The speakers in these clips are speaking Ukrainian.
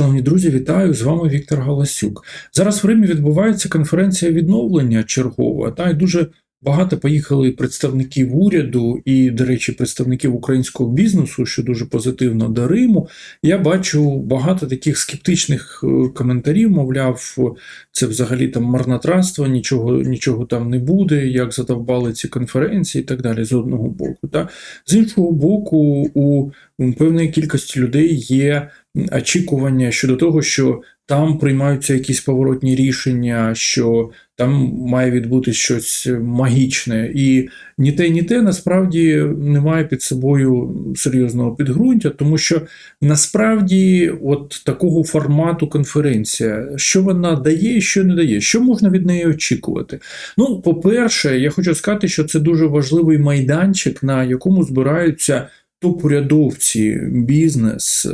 Шановні друзі, вітаю! З вами Віктор Галасюк. Зараз в Римі відбувається конференція відновлення чергова, та й дуже багато поїхали представників уряду і, до речі, представників українського бізнесу, що дуже позитивно до Риму. Я бачу багато таких скептичних е, коментарів, мовляв, це взагалі там марнотратство, нічого, нічого там не буде, як задовбали ці конференції і так далі, з одного боку. Та? З іншого боку, у певної кількості людей є очікування щодо того, що там приймаються якісь поворотні рішення, що там має відбутися щось магічне, і ні те, ні те насправді немає під собою серйозного підґрунтя, тому що насправді от такого формату конференція, що вона дає і що не дає, що можна від неї очікувати. Ну, по-перше, я хочу сказати, що це дуже важливий майданчик, на якому збираються топ-урядовці, бізнес,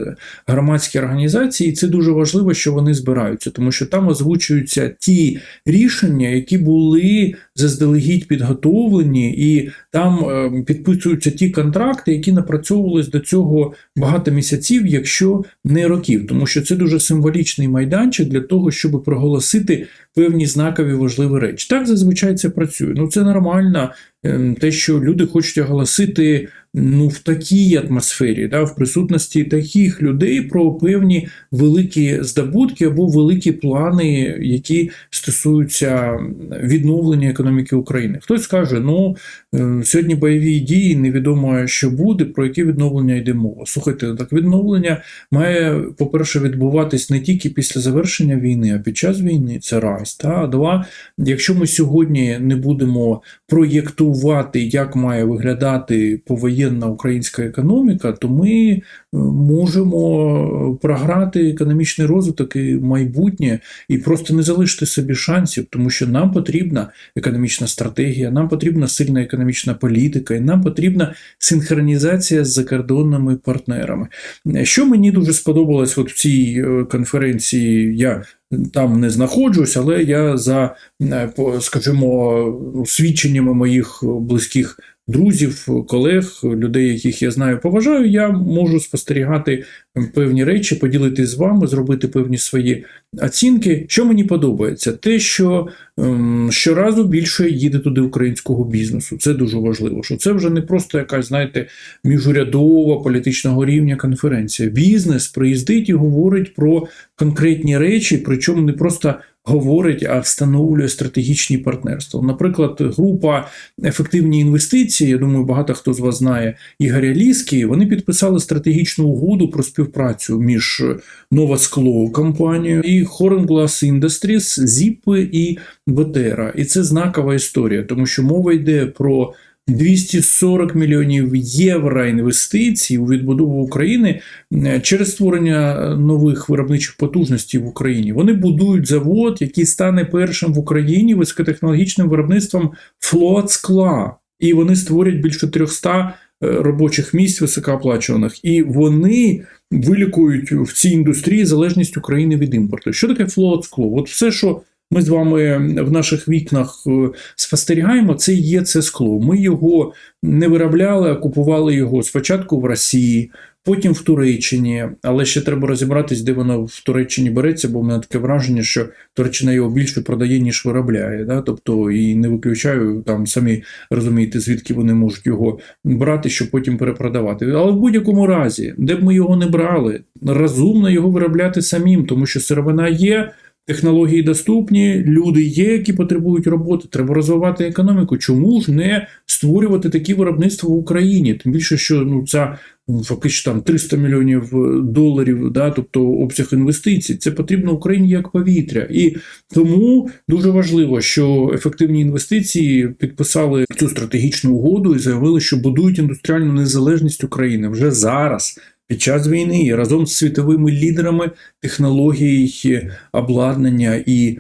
громадські організації, і це дуже важливо, що вони збираються, тому що там озвучуються ті рішення, які були заздалегідь підготовлені, і там е, підписуються ті контракти, які напрацьовувались до цього багато місяців, якщо не років, тому що це дуже символічний майданчик для того, щоб проголосити певні знакові важливі речі. Так зазвичай це працює. Ну це нормально. Ем, те, що люди хочуть оголосити ну, в такій атмосфері, да, в присутності таких людей про певні великі здобутки або великі плани, які стосуються відновлення економіки України. Хтось скаже, ну е, сьогодні бойові дії, невідомо, що буде, про яке відновлення йде мова. Слухайте, так відновлення має, по-перше, відбуватись не тільки після завершення війни, а під час війни це раз. Та? А два, якщо ми сьогодні не будемо проєктувати, як має виглядати повоєнна українська економіка, то ми е, можемо програти економічний розвиток і майбутнє і просто не залишити собі шансів, тому що нам потрібна економічна стратегія, нам потрібна сильна економічна політика, і нам потрібна синхронізація з закордонними партнерами. Що мені дуже сподобалось от в цій е, конференції, я там не знаходжусь, але я за, е, скажімо, свідченнями моїх близьких друзів, колег, людей, яких я знаю, поважаю, я можу спостерігати певні речі, поділитися з вами, зробити певні свої оцінки. Що мені подобається, те, що ем, щоразу більше їде туди українського бізнесу. Це дуже важливо. Що це вже не просто якась, знаєте, міжурядова політичного рівня конференція. Бізнес приїздить і говорить про конкретні речі, причому не просто говорить, а встановлює стратегічні партнерства. Наприклад, група ефективні інвестиції. Я думаю, багато хто з вас знає Ігоря Ліський, Вони підписали стратегічну угоду про співпрацю між Нова Скло компанією і Horn Glass Industries, Зіпи і Бетера. І це знакова історія, тому що мова йде про. 240 мільйонів євро інвестицій у відбудову України е, через створення нових виробничих потужностей в Україні. Вони будують завод, який стане першим в Україні високотехнологічним виробництвом флот скла. І вони створять більше 300 е, робочих місць високооплачуваних. І вони вилікують в цій індустрії залежність України від імпорту. Що таке флот скло? От все, що ми з вами в наших вікнах е, спостерігаємо, це є це скло. Ми його не виробляли, а купували його спочатку в Росії, потім в Туреччині. Але ще треба розібратись, де воно в Туреччині береться, бо в мене таке враження, що Туреччина його більше продає, ніж виробляє. Да? Тобто і не виключаю там самі розумієте, звідки вони можуть його брати, щоб потім перепродавати. Але в будь-якому разі, де б ми його не брали, розумно його виробляти самим, тому що сировина є. Технології доступні, люди є, які потребують роботи. Треба розвивати економіку. Чому ж не створювати такі виробництва в Україні? Тим більше, що ну ця ну, фактично там 300 мільйонів доларів, да, тобто обсяг інвестицій, це потрібно Україні як повітря, і тому дуже важливо, що ефективні інвестиції підписали цю стратегічну угоду і заявили, що будують індустріальну незалежність України вже зараз під час війни і разом з світовими лідерами технологій, обладнання і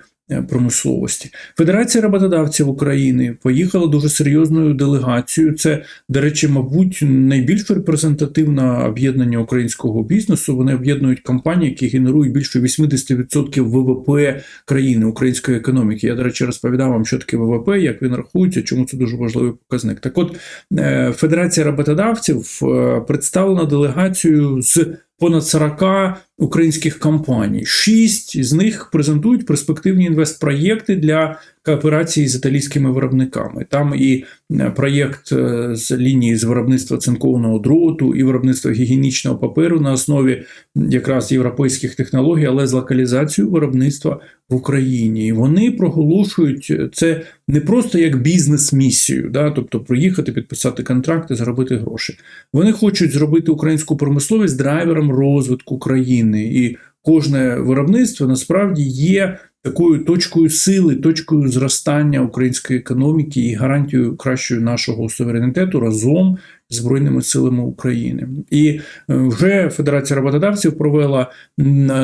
промисловості. Федерація роботодавців України поїхала дуже серйозною делегацією. Це, до речі, мабуть, найбільш репрезентативне об'єднання українського бізнесу. Вони об'єднують компанії, які генерують більше 80% ВВП країни української економіки. Я, до речі, розповідав вам, що таке ВВП, як він рахується, чому це дуже важливий показник. Так, от е, Федерація роботодавців е, представлена делегацією з понад 40 українських компаній. Шість з них презентують перспективні інвестпроєкти для кооперації з італійськими виробниками. Там і е, проєкт е, з лінії з виробництва цинкованого дроту, і виробництва гігієнічного паперу на основі якраз європейських технологій, але з локалізацією виробництва в Україні. І вони проголошують це не просто як бізнес-місію, да, тобто приїхати, підписати контракти, заробити гроші. Вони хочуть зробити українську промисловість драйвером розвитку країни. І кожне виробництво насправді є такою точкою сили, точкою зростання української економіки і гарантією кращої нашого суверенітету разом з Збройними силами України. І е, вже Федерація роботодавців провела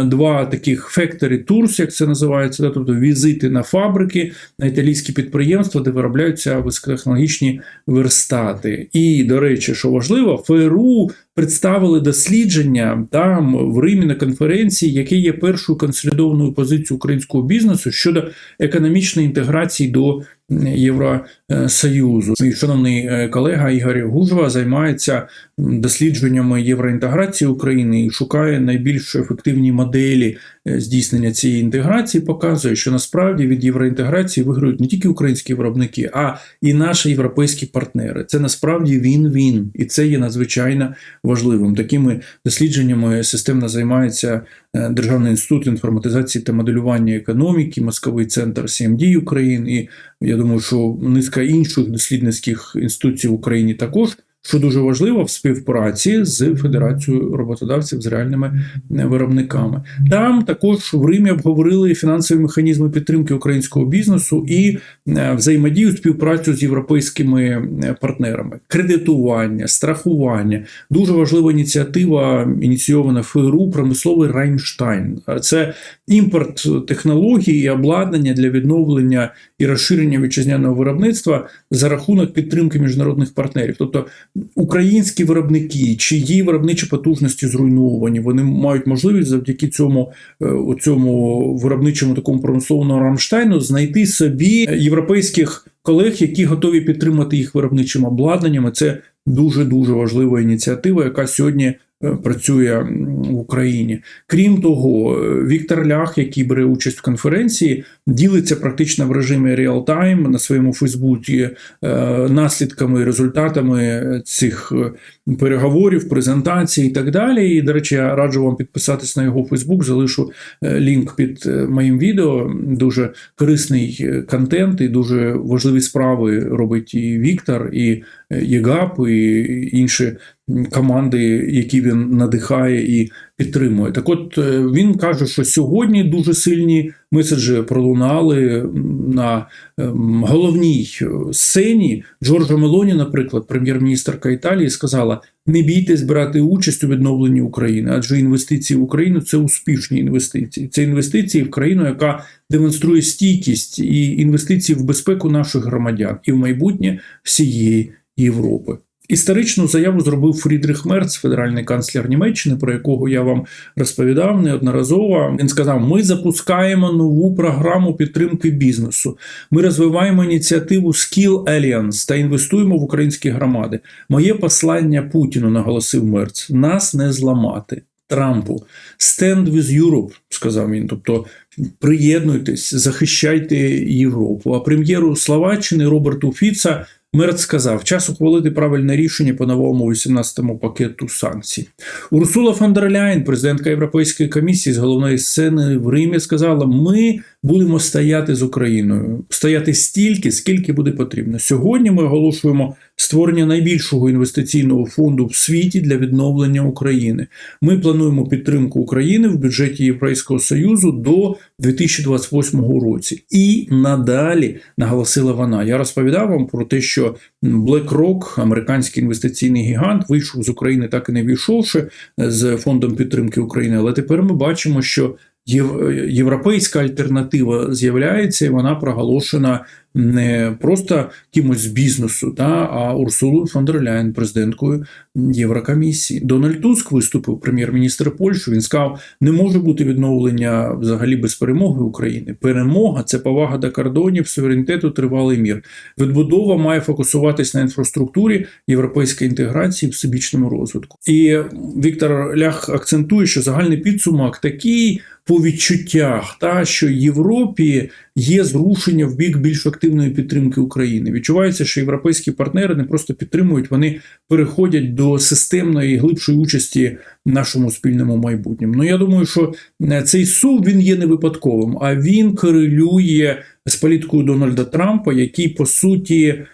два таких factory tours, як це називається, тобто візити на фабрики, на італійські підприємства, де виробляються високотехнологічні верстати. І, до речі, що важливо, ФРУ представили дослідження там в Римі на конференції, яке є першою консолідованою позицією українського бізнесу щодо економічної інтеграції до Євросоюзу. Мій шановний е, колега Ігор Гужва займається дослідженнями євроінтеграції України і шукає найбільш ефективні моделі здійснення цієї інтеграції. Показує, що насправді від євроінтеграції виграють не тільки українські виробники, а і наші європейські партнери. Це насправді він-він, і це є надзвичайно важливим. Такими дослідженнями системно займається е, Державний інститут інформатизації та моделювання економіки, Московий центр CMD України. І я думаю, що низка інших дослідницьких інституцій в Україні також. Що дуже важливо в співпраці з Федерацією роботодавців з реальними виробниками. Там також в Римі обговорили фінансові механізми підтримки українського бізнесу і е, взаємодію співпрацю з європейськими е, партнерами, кредитування, страхування. Дуже важлива ініціатива ініційована ФРУ промисловий Райнштайн. Це імпорт технологій і обладнання для відновлення і розширення вітчизняного виробництва за рахунок підтримки міжнародних партнерів. Тобто українські виробники, чиї виробничі потужності зруйновані, вони мають можливість завдяки цьому е, цьому виробничому такому промисловому Рамштайну знайти собі європейських колег, які готові підтримати їх виробничим обладнанням. Це дуже дуже важлива ініціатива, яка сьогодні. Е, Працює в Україні. Крім того, е, Віктор Лях, який бере участь в конференції, ділиться практично в режимі реал-тайм на своєму Фейсбуці е, наслідками і результатами цих переговорів, презентацій і так далі. І, до речі, я раджу вам підписатись на його Фейсбук, залишу лінк під моїм відео. Дуже корисний контент і дуже важливі справи робить і Віктор, і ЄГАП, і інші команди, які він надихає і підтримує. Так, от е, він каже, що сьогодні дуже сильні меседжі пролунали на ем, головній е, сцені. Джорджа Мелоні, наприклад, прем'єр-міністрка Італії, сказала: не бійтесь брати участь у відновленні України, адже інвестиції в Україну це успішні інвестиції. Це інвестиції в країну, яка демонструє стійкість і інвестиції в безпеку наших громадян і в майбутнє всієї Європи. Історичну заяву зробив Фрідрих Мерц, федеральний канцлер Німеччини, про якого я вам розповідав неодноразово. Він сказав: ми запускаємо нову програму підтримки бізнесу. Ми розвиваємо ініціативу Skill Alliance та інвестуємо в українські громади. Моє послання Путіну наголосив Мерц: нас не зламати. Трампу «Stand with Europe», сказав він. Тобто приєднуйтесь, захищайте Європу. А прем'єру Словаччини Роберту Фіца Мерц сказав, час ухвалити правильне рішення по новому 18-му пакету санкцій. Урсула фон дер Ляйн, президентка Європейської комісії з головної сцени в Римі, сказала: ми будемо стояти з Україною, стояти стільки, скільки буде потрібно. Сьогодні ми оголошуємо створення найбільшого інвестиційного фонду в світі для відновлення України. Ми плануємо підтримку України в бюджеті Європейського Союзу до 2028 році. І надалі наголосила вона. Я розповідав вам про те, що BlackRock, американський інвестиційний гігант, вийшов з України, так і не війшовши з фондом підтримки України. Але тепер ми бачимо, що Європейська альтернатива з'являється, і вона проголошена не просто кимось з бізнесу, та, а Урсулою фон дер Ляєн, президенткою Єврокомісії. Дональд Туск виступив прем'єр-міністр Польщі. Він сказав, не може бути відновлення взагалі без перемоги України. Перемога це повага до кордонів, суверенітету, тривалий мір. Відбудова має фокусуватись на інфраструктурі європейської інтеграції в всебічному розвитку. І Віктор Лях акцентує, що загальний підсумок такий по відчуттях, та що Європі є зрушення в бік більш активної підтримки України. Відчувається, що європейські партнери не просто підтримують, вони переходять до системної глибшої участі в нашому спільному майбутньому. Ну я думаю, що е, цей сув він є не випадковим, а він корелює з політикою Дональда Трампа, який по суті. е,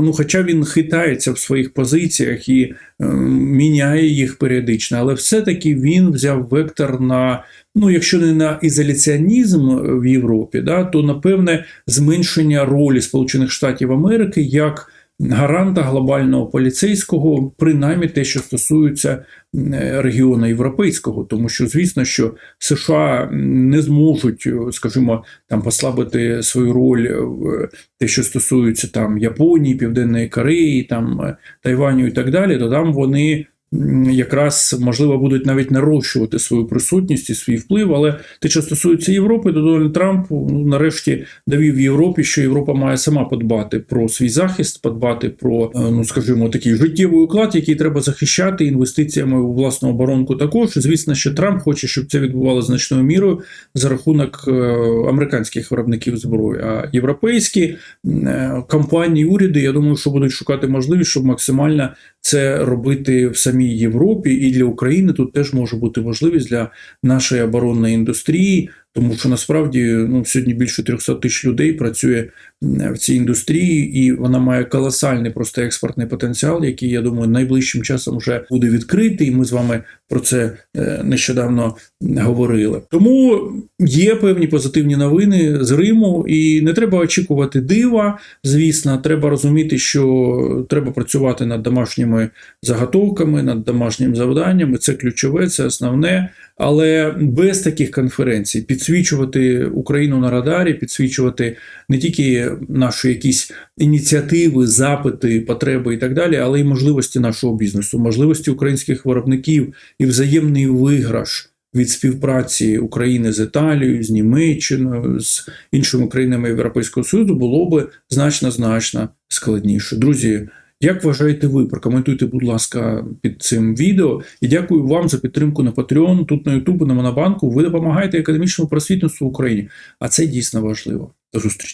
Ну, хоча він хитається в своїх позиціях і е, міняє їх періодично, але все-таки він взяв вектор на, ну, якщо не на ізоляціонізм в Європі, да, то напевне зменшення ролі Сполучених Штатів Америки як гаранта глобального поліцейського, принаймні те, що стосується е, регіону європейського, тому що звісно, що США не зможуть, скажімо, там послабити свою роль в те, що стосується там Японії, Південної Кореї, там е, Тайваню і так далі, то там вони. Якраз можливо будуть навіть нарощувати свою присутність і свій вплив, але те, що стосується Європи, то Дональд Трамп ну, нарешті довів Європі, що Європа має сама подбати про свій захист, подбати про, е, ну скажімо, такий життєвий уклад, який треба захищати інвестиціями у власну оборонку. Також звісно, що Трамп хоче, щоб це відбувалося значною мірою за рахунок е, американських виробників зброї. А європейські е, компанії, уряди, я думаю, що будуть шукати можливість, щоб максимально це робити в самій Європі і для України тут теж може бути можливість для нашої оборонної індустрії, тому що насправді ну, сьогодні більше 300 тисяч людей працює в цій індустрії, і вона має колосальний просто експортний потенціал, який я думаю найближчим часом вже буде відкритий. Ми з вами про це е, нещодавно говорили. Тому є певні позитивні новини з Риму, і не треба очікувати дива. Звісно, треба розуміти, що треба працювати над домашніми заготовками, над домашнім завданням. Це ключове, це основне. Але без таких конференцій підсвічувати Україну на радарі, підсвічувати не тільки наші якісь ініціативи, запити, потреби і так далі, але й можливості нашого бізнесу, можливості українських виробників і взаємний виграш. Від співпраці України з Італією, з Німеччиною, з іншими країнами Європейського Союзу було би значно значно складніше. Друзі, як вважаєте ви? Прокоментуйте, будь ласка, під цим відео. І дякую вам за підтримку на Patreon, тут на YouTube, на Монобанку. Ви допомагаєте академічному просвітництву в Україні, а це дійсно важливо. До зустрічі.